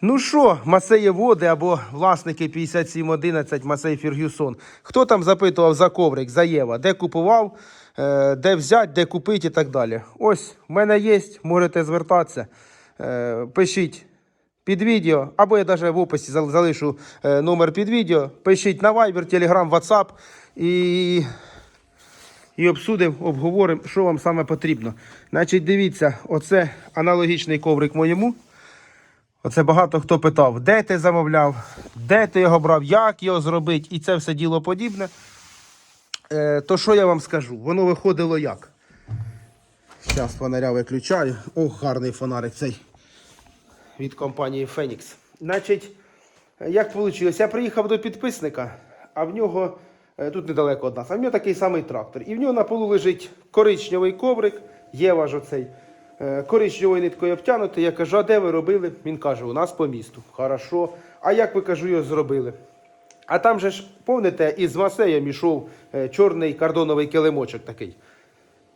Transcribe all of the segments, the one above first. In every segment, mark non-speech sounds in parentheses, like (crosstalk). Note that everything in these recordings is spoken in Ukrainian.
Ну що, Масеєводи або власники 5711 Масей Фергюсон. Хто там запитував за коврик, за Єва, де купував, е, де взяти, де купити і так далі. Ось, в мене є, можете звертатися. Е, Пишіть під відео, або я навіть в описі залишу е, номер під відео. Пишіть на Viber, Telegram, WhatsApp і і обсудимо, обговоримо, що вам саме потрібно. Значить, дивіться, оце аналогічний коврик моєму. Оце багато хто питав, де ти замовляв, де ти його брав, як його зробити, і це все діло подібне. Е, то що я вам скажу? Воно виходило як? Зараз фонаря виключаю. Ох, гарний фонарик цей від компанії Phoenix. Значить, як вийшло? Я приїхав до підписника, а в нього е, тут недалеко від нас, а в нього такий самий трактор. І в нього на полу лежить коричневий коврик, Єва ж оцей, коричневою ниткою обтянутий. Я кажу, а де ви робили? Він каже, у нас по місту. Хорошо. А як ви кажу, його зробили? А там же ж, помните, із Масеєм ішов е, чорний кордоновий килимочок такий.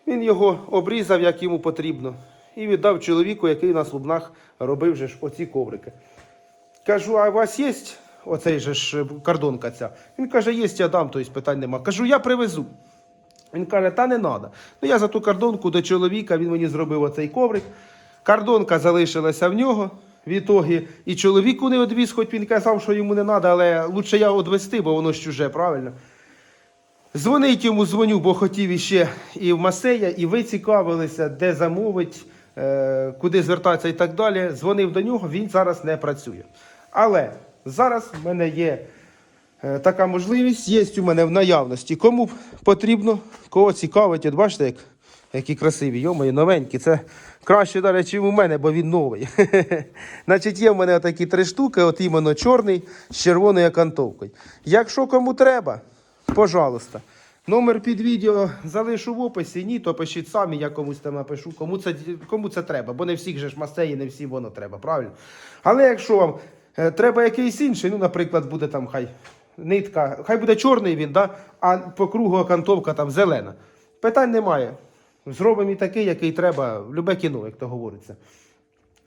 Він його обрізав, як йому потрібно, і віддав чоловіку, який на слубнах робив же ж оці коврики. Кажу, а у вас є оцей же ж е, кордонка ця? Він каже, є, я дам, тобто питань нема. Кажу, я привезу. Він каже, та не треба. Ну я за ту кордонку до чоловіка, він мені зробив оцей коврик. Кордонка залишилася в нього. В ітогі і чоловіку не одвіз, хоч він казав, що йому не треба, але лучше я одвести, бо воно чуже, правильно? Дзвонить йому, дзвоню, бо хотів іще і в Масея, і ви цікавилися, де замовить, е, куди звертатися і так далі. Дзвонив до нього, він зараз не працює. Але зараз в мене є така можливість, є у мене в наявності. Кому потрібно, кого цікавить, от бачите, як, які красиві, йомої, новенькі. Це краще, до речі, у мене, бо він новий. (laughs) Значить, є в мене такі три штуки, от іменно чорний з червоною окантовкою. Якщо кому треба, пожалуйста. Номер під відео залишу в описі, ні, то пишіть самі, я комусь там напишу, кому це, кому це треба, бо не всіх же ж масеї, не всім воно треба, правильно? Але якщо вам е, треба якийсь інший, ну, наприклад, буде там хай нитка, хай буде чорний він, да? а по кругу окантовка там зелена. Питань немає. Зробимо і такий, який треба, любе кіно, як то говориться.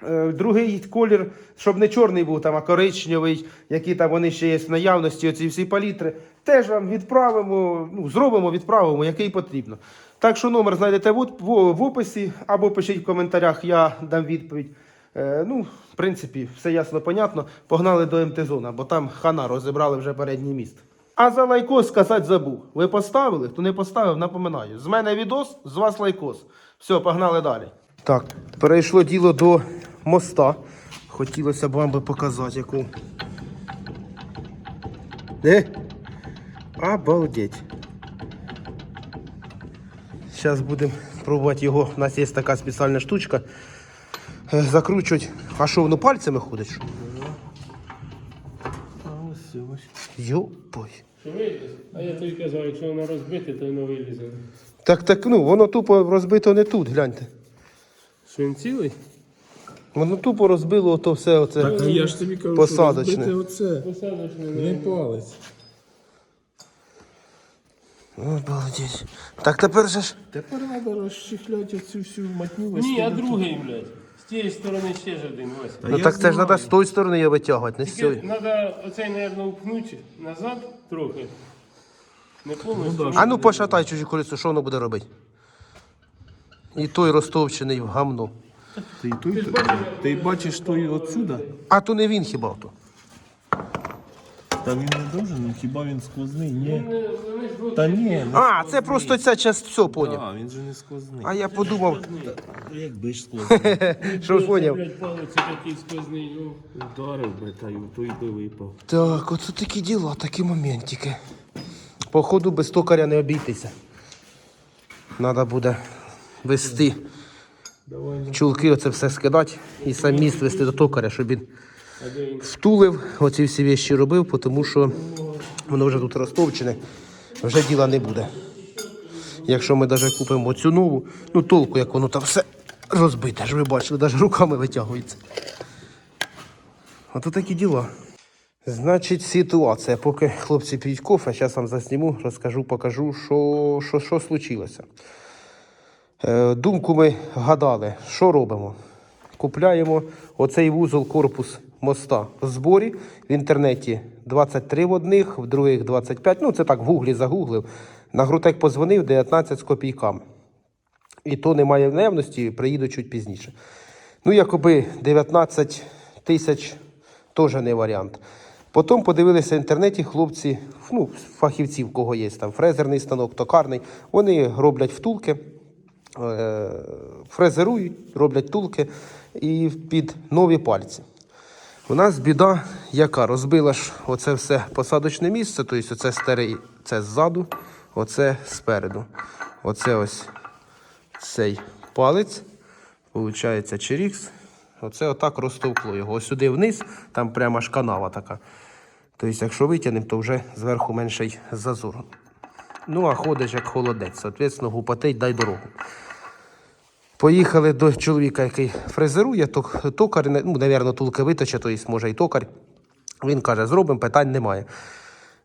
Е, Другий колір, щоб не чорний був, там, а коричневий, які там вони ще є в наявності, оці всі палітри, теж вам відправимо, ну, зробимо, відправимо, який потрібно. Так що номер знайдете в описі або пишіть в коментарях, я дам відповідь. Е, ну, в принципі, все ясно, понятно. Погнали до МТ-зона, бо там хана розібрали вже передній міст. А за лайкос сказати забув. Ви поставили? Хто не поставив, напоминаю. З мене відос, з вас лайкос. Все, погнали далі. Так, перейшло діло до моста. Хотілося б вам би показати, яку. Де? Обалдеть. Зараз будемо пробувати його. У нас є така спеціальна штучка. Е, Закручувати. А що, воно пальцями ходить? Йопой. А я тобі казав, якщо воно розбите, то воно вилізе. Так, так, ну, воно тупо розбито не тут, гляньте. Що він цілий? Воно тупо розбило ото все оце. Так, а я ж тобі кажу, Посадочне. що розбити оце. Посадочне Не палець. Обалдеть. Так тепер же ж. Тепер треба розчехляти оцю всю матню. Ні, а другий, блядь. З тієї сторони ще ж один, ось. Та ну я так це ж знаю. треба з тої сторони його витягувати, не з цієї. Треба оцей, мабуть, впнути назад трохи. Не повністю. Ну, да. А ну пошатай чужі колесо, що воно буде робити? І той розтовчений в гамно. Ти, той, ти бачиш той отсюда? А то не він хіба то. Та він не должен, ну хіба він сквозний? Ні. Ж двох- Та ні, не А, це просто ця часть все поняв. А, він же не сквозний. А я подумав, Ну, Якби ж сквозний. (laughs) що поняв. Палець такий сквозний. ну. Ударив би, та й той би випав. Так, оце такі діла, такі моментики. Походу без токаря не обійтися. Треба буде вести чулки, оце все скидати і сам міст вести до токаря, щоб він втулив, оці всі вещі робив, тому що воно вже тут розтовчене, вже діла не буде. Якщо ми навіть купимо оцю нову, ну толку, як воно там все розбите, ж ви бачили, навіть руками витягується. Ото такі діла. Значить, ситуація. Поки хлопці п'ють кофе, зараз вам засніму, розкажу, покажу, що, що, що случилося. Е, думку ми гадали, що робимо? Купляємо оцей вузол корпус моста в зборі. В інтернеті 23 в одних, в других 25. Ну, це так в гуглі загуглив. На Грутек позвонив 19 з копійками. І то немає наявності, приїду чуть пізніше. Ну, якоби 19 тисяч теж не варіант. Потім подивилися в інтернеті хлопці, ну, фахівці, в кого є там фрезерний станок, токарний. Вони роблять втулки, е, фрезерують, роблять втулки і під нові пальці. У нас біда, яка розбила ж оце все посадочне місце, тобто оце старий, це ззаду, оце спереду. Оце ось цей палець, виходить, черікс. Оце отак розтовкло його. Ось сюди вниз, там прямо аж канава така. Тобто, якщо витягнемо, то вже зверху менший зазор. Ну, а ходиш як холодець, соответственно, гупатить, дай дорогу. Поїхали до чоловіка, який фрезерує, ток- токар, ну, навірно, тулки виточе, тобто, може і токар. Він каже, зробимо, питань немає.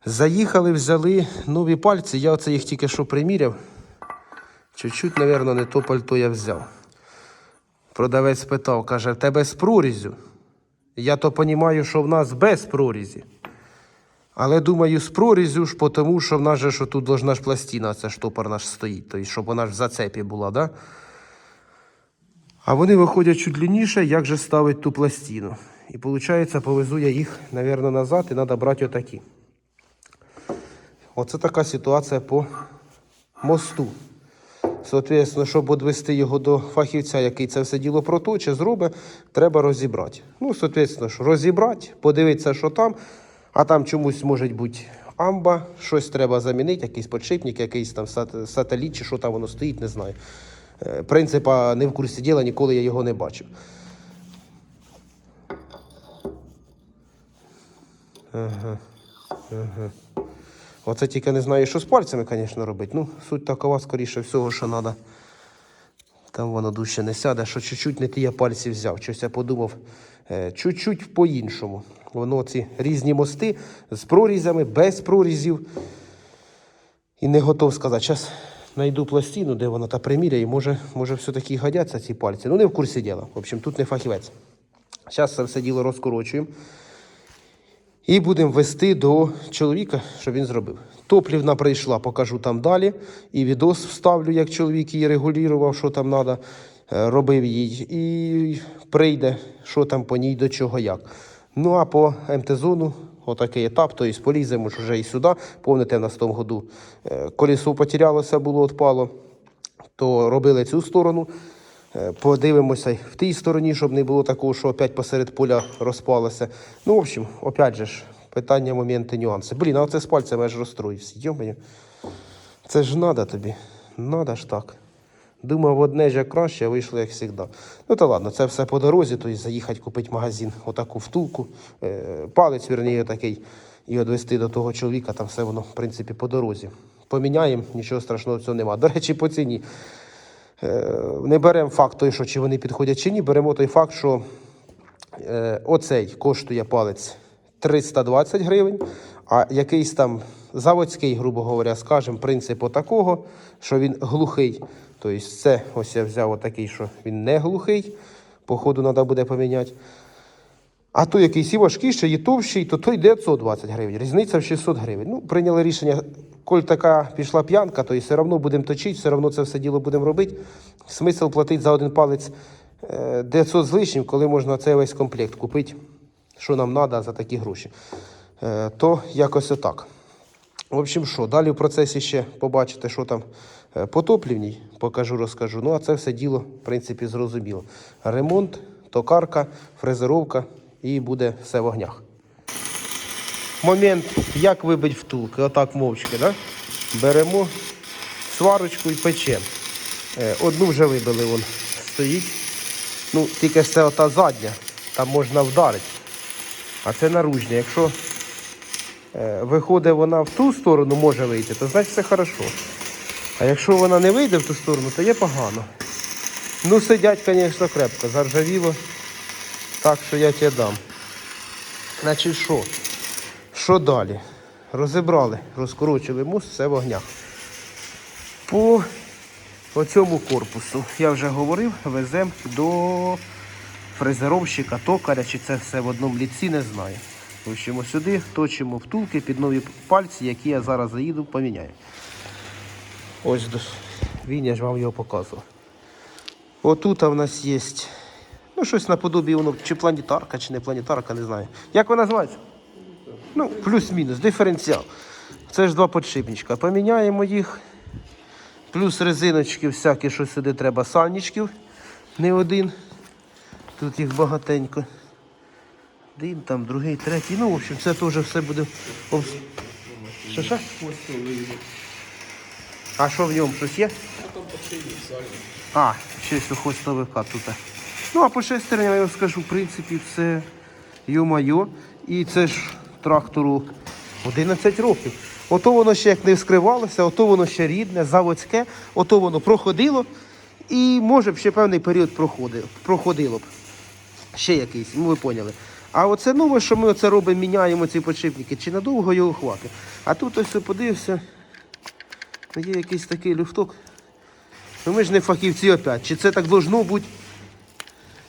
Заїхали, взяли нові пальці, я оце їх тільки що приміряв. Чуть-чуть, напевно, не то пальто я взяв. Продавець питав, каже, тебе з прорізю. Я то розумію, що в нас без прорізі. Але думаю, з прорізю ж, тому що в нас же що тут должна ж пластина, це штопор наш стоїть, тобто, щоб вона ж в зацепі була, да? А вони виходять чуть длинніше, як же ставить ту пластину. І виходить, повезу я їх, мабуть, назад, і треба брати отакі. Оце така ситуація по мосту. Соответственно, щоб відвести його до фахівця, який це все діло проточе, зробить, треба розібрати. Ну, соответственно, розібрати, подивитися, що там, а там чомусь може бути амба, щось треба замінити, якийсь подшипник, якийсь там сат- сателіт, чи що там воно стоїть, не знаю. Е, Принципа не в курсі діла, ніколи я його не бачив. Ага. Ага. Оце тільки не знаю, що з пальцями, звісно, робити. Ну, суть такова, скоріше всього, що треба. Там воно дужче не сяде, що чуть-чуть не ті я пальці взяв. Щось я подумав е, чуть-чуть по-іншому. Воно ці різні мости з прорізями, без прорізів. І не готов сказати. Зараз знайду пластину, де вона та приміряє, і може, може все-таки годяться ці пальці. Ну, не в курсі діла. В общем, тут не фахівець. Зараз це все діло розкорочуємо. І будемо вести до чоловіка, щоб він зробив. Топлівна прийшла, покажу там далі. І відос вставлю, як чоловік її регулював, що там треба, робив їй. І прийде, що там по ній, до чого, як. Ну а по МТ-зону, отакий етап, тобто поліземо вже і сюди. Помните, в нас тому году е, колесо потерялося, було, відпало то робили цю сторону. Е, Подивимося в тій стороні, щоб не було такого, що опять посеред поля розпалося. Ну, в общем, опять же ж, питання, моменти, нюанси. Блін, а оце з пальцями аж розстроївся. Йомаю. Це ж надо тобі. Надо ж так. Думав, одне ж краще, вийшло як завжди. Ну та ладно, це все по дорозі, тобто заїхати купити магазин, отаку втулку, е, палець, вірніше, такий, і відвести до того чоловіка, там все воно, в принципі, по дорозі. Поміняємо, нічого страшного цього нема. До речі, по ціні. Е, не беремо факт той, що чи вони підходять чи ні, беремо той факт, що е, оцей коштує палець 320 гривень, а якийсь там заводський, грубо говоря, скажем, принцип отакого, що він глухий. Тобто це ось я взяв отакий, що він не глухий, походу треба буде поміняти. А той, якийсь і важкіший, і товщий, то той 920 гривень. Різниця в 600 гривень. Ну, прийняли рішення, коль така пішла п'янка, то і все одно будемо точити, все одно це все діло будемо робити. Смисл платити за один палець е, 900 з лишнім, коли можна цей весь комплект купити, що нам треба за такі гроші. Е, То якось отак. В общем, що, далі в процесі ще побачите, що там е, по топлівній, покажу, розкажу. Ну, а це все діло, в принципі, зрозуміло. Ремонт, токарка, фрезеровка і буде все в огнях. Момент, як вибить втулки, отак мовчки, да? беремо сварочку і печемо. Е, Одну вже вибили, вон стоїть. Ну, тільки ж це ота задня, там можна вдарити. А це наружня. Якщо виходить вона в ту сторону, може вийти, то значить все хорошо. А якщо вона не вийде в ту сторону, то є погано. Ну, сидять, звісно, крепко, заржавіло. Так що я тебе дам. Значить, що? Що далі? Розібрали, розкорочили мост, все в огнях. По, по цьому корпусу, я вже говорив, веземо до фрезеровщика, токаря, чи це все в одному ліці, не знаю. Ось сюди точимо втулки під нові пальці, які я зараз заїду, поміняю. Ось він, я ж вам його показував. Отут в нас є ну, щось наподобі воно, чи планетарка, чи не планетарка, не знаю. Як вона називається? Ну, плюс-мінус, диференціал. Це ж два подшипничка. Поміняємо їх. Плюс резиночки всякі, що сюди треба, сальничків. Не один. Тут їх багатенько. Один, там, другий, третій. Ну, в общем, це теж все буде. Що, що? А що в ньому щось є? А, ще сухостовика тут. Ну, а по шестерні, я вам скажу, в принципі, все йо-майо. І це ж трактору 11 років. Ото воно ще як не вскривалося, ото воно ще рідне, заводське, ото воно проходило. І може б ще певний період проходило, проходило б. Ще якийсь, ну ви поняли. А оце нове, що ми оце робимо, міняємо ці подшипники, чи надовго його хватить. А тут ось подивився, є якийсь такий люфток. Ну ми ж не фахівці опять. Чи це так должно бути,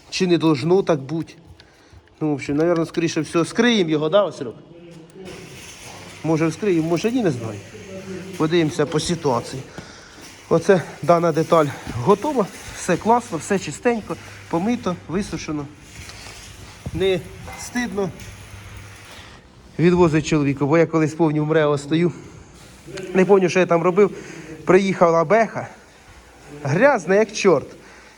чи не должно так бути. Ну, в общем, наверное, скоріше всього, скриємо його, да, Васильок? Може вскриємо, може ні, не знаю. Подивимося по ситуації. Оце дана деталь готова, все класно, все чистенько, помито, висушено. Не стидно. Відвозить чоловіка, бо я колись повні в МРЕО стою. Не пам'ятаю, що я там робив. Приїхала беха, грязна, як чорт.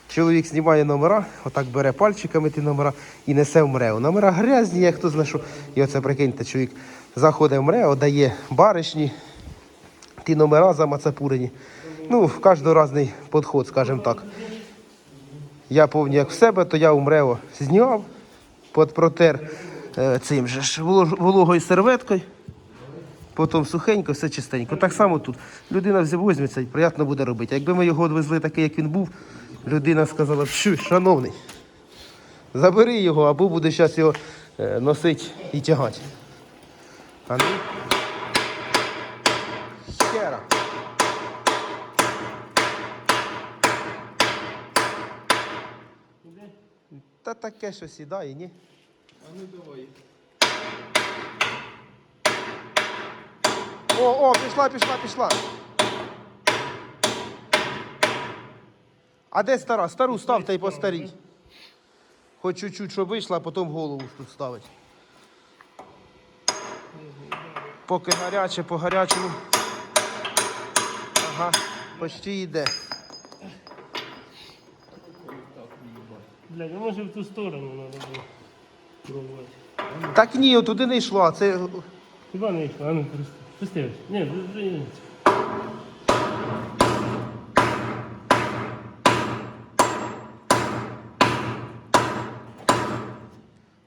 Чоловік знімає номера, отак бере пальчиками ті номера і несе в МРЕО. Номера грязні, як хто знає що. І оце прикиньте, чоловік заходить в МРЕО, дає баришні, ті номера замацапурені. Ну, в кожного різний підход, скажімо так. Я повні як в себе, то я у МРЕО зняв, под протер е, цим же ж вологою серветкою. Потім сухенько, все чистенько. Так само тут. Людина взяв візьметься і приємно буде робити. Якби ми його відвезли такий, як він був, людина сказала, що, шановний, забери його, або буде зараз його е, носити і тягати. А ну. Та таке що сідає, ні? А ну давай. О, о, пішла, пішла, пішла. А де стара? Стару ставте і постаріть. Хоч чуть-чуть, щоб вийшла, а потім голову тут ставить. Поки гаряче, по гарячому. Ага, почти йде. Блядь, а може в ту сторону треба було пробувати. Так ні, туди не йшла. Це Хіба не йшла, а ну просто. Пусти. Ні, вже ні.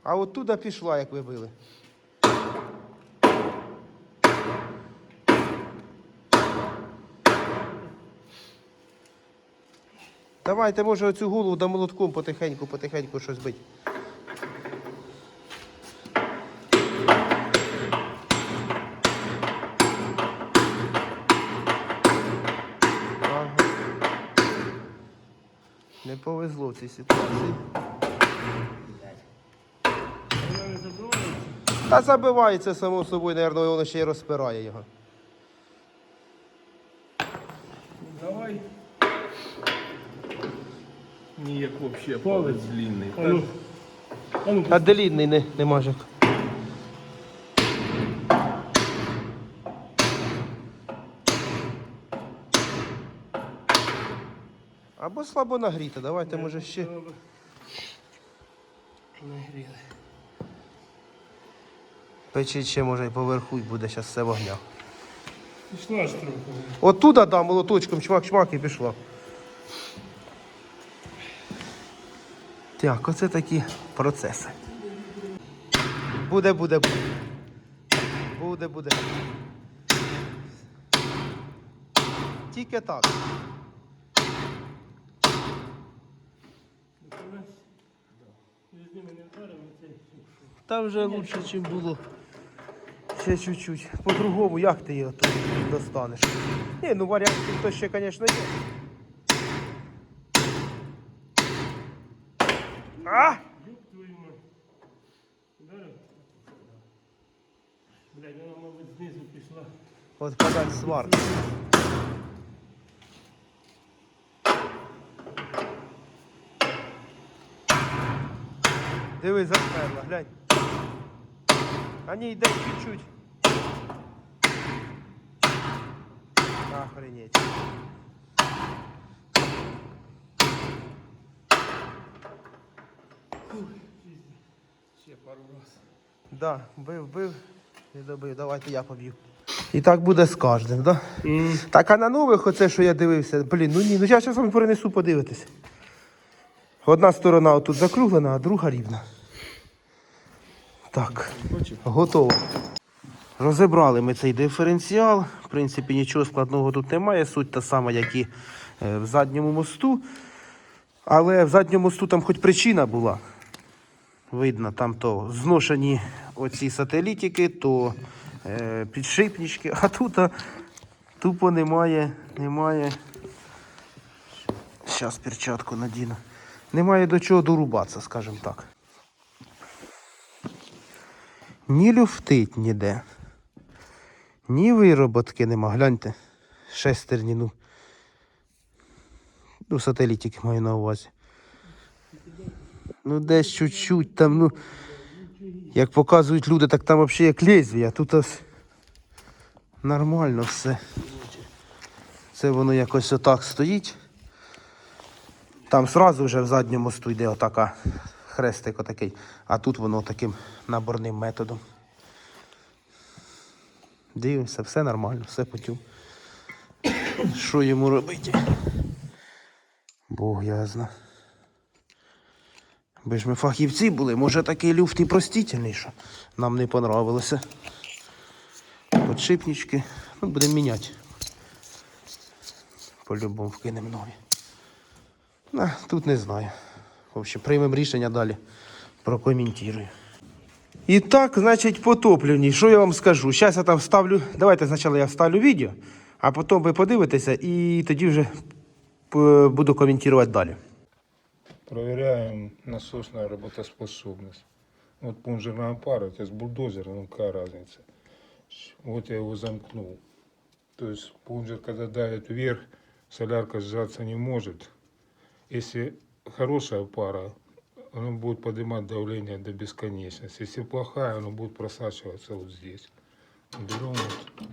А оттуда пішла, як ви били. Давайте, може, оцю голову да молотком потихеньку, потихеньку щось бить. Не повезло в цій ситуації. Та забивається само собою, мабуть, воно ще й розпирає його. Давай. Ні, як взагалі Палець. длинний. А ну. А ну, А делідний не, не мажик. Або слабо нагріти, давайте, може, ще. Нагріли. Печить ще, може, і поверху і буде зараз все вогня. Пішла ж трохи. Оттуда, да, молоточком чмак-чмак і пішло. Так, оце такі процеси. Буде, буде, буде. Буде, буде. Тільки так. З ними вдаримо цей. Та вже лучше, ніж було. Ще чуть-чуть. По-другому, як ти тут достанеш? Ні, ну варіантів то ще, звісно, є. А? Ёб твою мать. Ударил? Блядь, вона, мабуть, знизу пішла. От подать сварку. Дивись, засперла, глянь. А ні, йде чуть-чуть. Охренеть. Ще пару раз. Да, бив, бив і добив. Давайте я поб'ю. І так буде з кожним, да? Так, а на нових оце, що я дивився, блін, ну ні, ну я зараз вам перенесу подивитися. Одна сторона отут закруглена, а друга рівна. Так, готово. Розібрали ми цей диференціал. В принципі, нічого складного тут немає. Суть та сама, як і е, в задньому мосту. Але в задньому мосту там хоч причина була. Видно, там то зношені оці сателітики, то е, підшипнички, а тут а, тупо немає, немає. Зараз перчатку надіну. Немає до чого дорубатися, скажімо так. Ні люфтить ніде. Ні вироботки нема. Гляньте. Шестерні, ну. Ну, сателітики маю на увазі. Ну, десь чуть-чуть там, ну. Як показують люди, так там взагалі як лезвія. Тут ось нормально все. Це воно якось отак стоїть. Там сразу вже в задньому мосту йде отака хрестик отакий, а тут воно таким наборним методом. Дивимося, все нормально, все потім. Що йому робити? Бог я знаю. Би ж ми фахівці були, може такий люфт і простительний, що нам не понравилося. Подшипнички. Ну, будемо міняти. По-любому вкинемо нові. А, тут не знаю. В общем, приймемо рішення далі. Прокоментую. І так, значить, потоплені. Що я вам скажу? Зараз я там вставлю. Давайте спочатку я вставлю відео, а потім ви подивитеся і тоді вже е, буду коментувати далі. Проверяем насосную работоспособность. Вот пунжерная пара, это с бульдозера, ну какая разница. Вот я его замкнул. То есть пунжер, когда давит вверх, солярка сжаться не может. Если хорошая пара, она будет поднимать давление до бесконечности. Если плохая, она будет просачиваться вот здесь. Берем вот.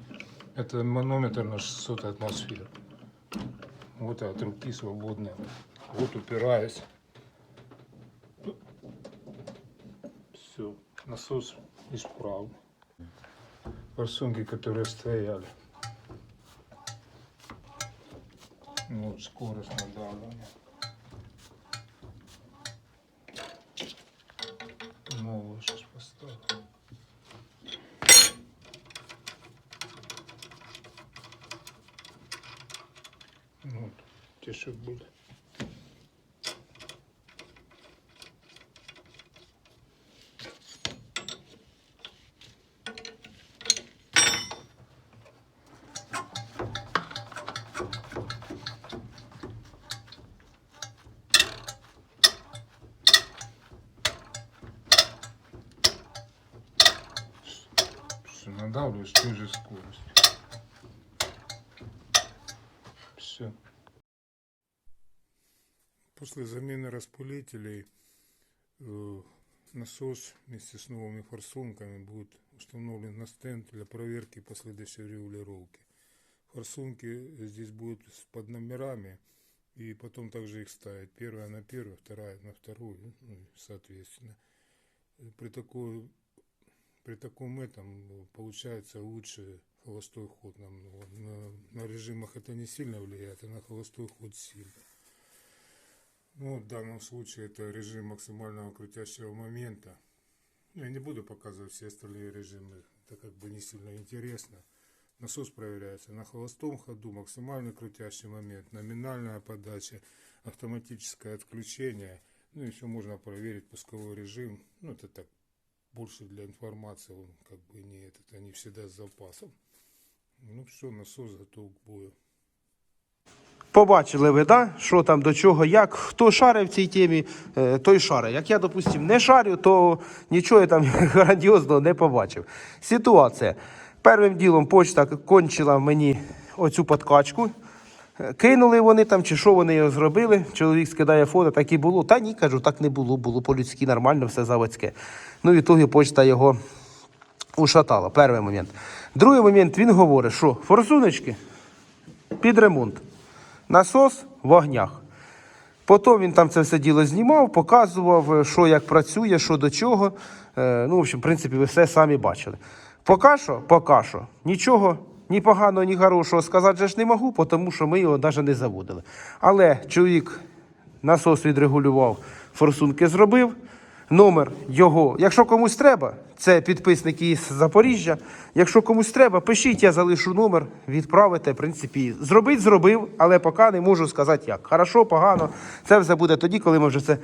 Это манометр на 600 атмосфер. Вот от руки свободная. Вот упираюсь. Все, насос исправен. Форсунки, которые стояли. Ну, Вот скорость надавливания. Новую сейчас поставлю. Ну, Вот, те, что были. Все, надавливаю с той же скоростью. Все. После замены распылителей э, насос вместе с новыми форсунками будет установлен на стенд для проверки последующей регулировки. Форсунки здесь будут под номерами, и потом также их ставить. Первая на первую, вторая на вторую, ну, соответственно. При такой при таком этом э, получается лучше холостой ход намного. На, на режимах это не сильно влияет, а на холостой ход сильно. Ну, в данном случае это режим максимального крутящего момента. Я не буду показывать все остальные режимы, это как бы не сильно интересно. Насос проверяется на холостом ходу, максимальный крутящий момент, номинальная подача, автоматическое отключение. Ну, еще можно проверить пусковой режим. Ну, это так, больше для информации, он как бы не этот, они всегда с запасом. Ну все, насос готов к бою. Побачили ви, да? що там до чого, як, хто шарив в цій темі, е, той шарить. Як я, допустим, не шарю, то нічого я там (laughs) грандіозного не побачив. Ситуація. Первим ділом почта кончила мені оцю подкачку. Е, Кинули вони там, чи що вони його зробили. Чоловік скидає фото, так і було. Та ні, кажу, так не було, було по-людськи нормально, все заводське. Ну, і тоді почта його ушатала. Перший момент. Другий момент він говорить, що форсуночки під ремонт. Насос в огнях. Потім він там це все діло знімав, показував, е, що як працює, що до чого. Е, Ну, в общем, в принципі, ви все самі бачили. Поки що, поки що, нічого ні поганого, ні хорошого сказати же ж не можу, тому що ми його навіть не заводили. Але чоловік насос відрегулював, форсунки зробив. Номер його, якщо комусь треба, це підписники із Запоріжжя. Якщо комусь треба, пишіть, я залишу номер, відправите. В принципі, зробить, зробив, але поки не можу сказати як. Хорошо, погано. Це все буде тоді, коли ми вже це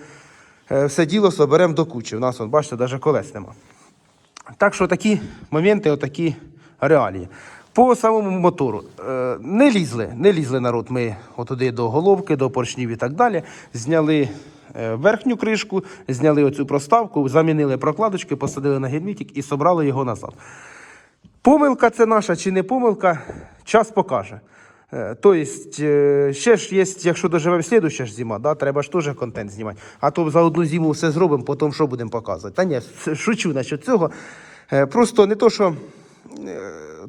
е, все діло соберемо до кучі. У нас, от, бачите, навіть колес нема. Так що такі моменти, отакі реалії. По самому мотору. Е, не лізли, не лізли народ. Ми отуди до головки, до поршнів і так далі. Зняли е, верхню кришку, зняли оцю проставку, замінили прокладочки, посадили на герметик і собрали його назад. Помилка це наша чи не помилка, час покаже. Е, Тобто, ще ж є, якщо доживемо слідуща ж зима, да, треба ж теж контент знімати. А то за одну зиму все зробимо, потім що будемо показувати. Та ні, шучу насчет цього. Просто не то, що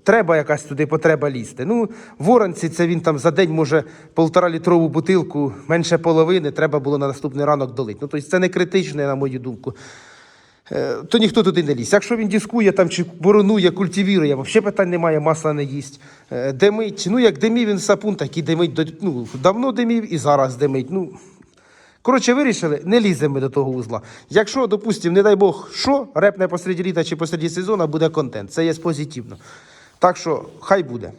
треба якась туди потреба лізти. Ну, в це він там за день може полтора літрову бутилку, менше половини, треба було на наступний ранок долити. Ну, тобто це не критичне, на мою думку. Е, то ніхто туди не лізь. Якщо він дискує там чи боронує, культивірує, взагалі питань немає, масла не їсть. Е, Димить, ну як димів він сапун, так і димить ну, давно димів і зараз димить. Ну, коротше, вирішили, не ліземо до того узла. Якщо, допустимо, не дай Бог, що, репне посеред літа чи посеред сезону, буде контент. Це є позитивно. Так що, хай буде.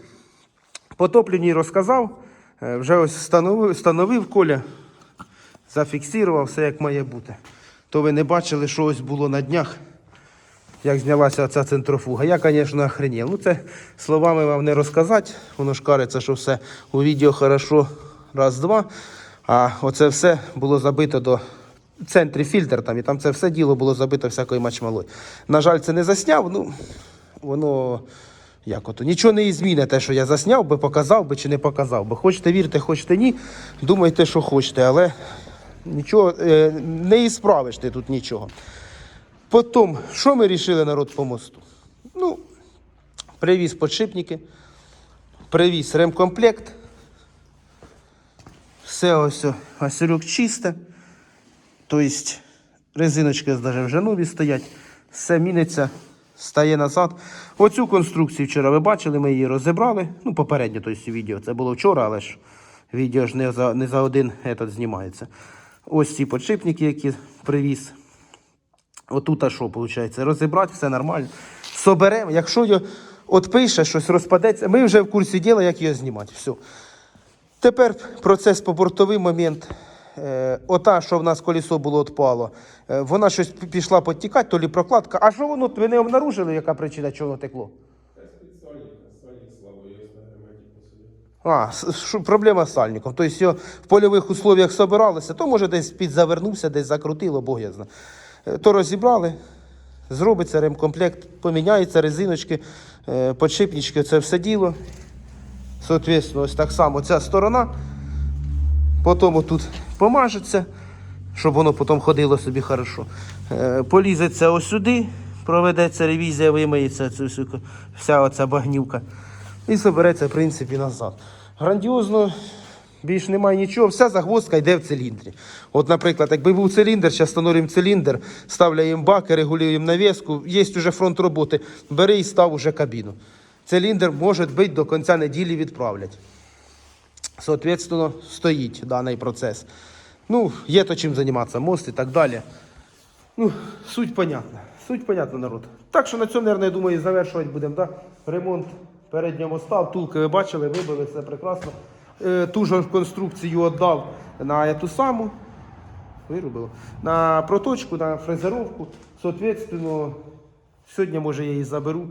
Потоплені розказав, е, вже ось встановив, встановив Коля, зафіксував все як має бути. То ви не бачили, що ось було на днях, як знялася ця центрофуга. Я, звісно, охренів. Ну, це словами вам не розказати. Воно ж кажеться, що все у відео хорошо раз-два. А оце все було забито до в центрі фільтр там, і там це все діло було забито всякою мачмалою. На жаль, це не засняв. Ну, воно як ото. Нічого не змінить те, що я засняв би, показав би чи не показав би. Хочете вірте, хочете ні. Думайте, що хочете, але нічого е, не ісправиш ти тут нічого. Потім, що ми рішили народ по мосту? Ну, привіз подшипники, привіз ремкомплект. Все ось о, Василюк чисте. Тобто резиночки навіть вже нові стоять, все міниться, стає назад. Оцю конструкцію вчора ви бачили, ми її розібрали. Ну, попередньо тобто, відео. Це було вчора, але ж відео ж не за, не за один етат знімається. Ось ці подшипники, які привіз. Отут, а що виходить? Розібрати, все нормально. Соберемо. Якщо його от пише, щось розпадеться, ми вже в курсі діла, як його знімати. Все. Тепер процес по бортовий момент. Е, ота, що в нас колесо було отпало, е, вона щось пішла підтікати, то лі прокладка. А що воно, ви не обнаружили, яка причина, чого воно текло? А, проблема з сальником. Тобто в польових условіях собиралося, то може десь підзавернувся, десь закрутило, Бог я знаю. Е, То розібрали, зробиться ремкомплект, поміняються резиночки, подшипнички, це все діло. Соответственно, ось так само ця сторона. Потім отут помажеться, щоб воно потім ходило собі хорошо. Е, Полізеться ось сюди, проведеться ревізія, вимиється цю вся оця багнюка. І забереться, в принципі, назад. Грандіозно, більш немає нічого, вся загвоздка йде в циліндрі. От, наприклад, якби був циліндр, зараз встановлюємо циліндр, ставляємо баки, регулюємо навіску, є вже фронт роботи, бери і став уже кабіну. Циліндр може бути до кінця неділі відправлять. Соответственно, стоїть даний процес. Ну, є то чим займатися, мост і так далі. Ну, суть понятна. Суть понятна, народ. Так що на цьому, мабуть, я думаю, завершувати будемо. Да? Ремонт переднього моста, втулки ви бачили, вибили, все прекрасно. Е, ту ж конструкцію віддав на ту саму. Виробило. На проточку, на фрезеровку. Соответственно, сьогодні, може, я її заберу.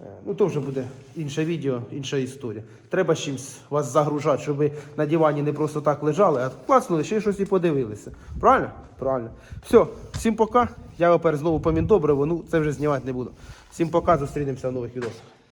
Е, Ну, то вже буде інше відео, інша історія. Треба чимось вас загружати, щоб ви на дивані не просто так лежали, а класнули, ще щось і подивилися. Правильно? Правильно. Все, всім пока. Я тепер знову помін добриво, ну це вже знімати не буду. Всім пока, зустрінемося в нових відосах.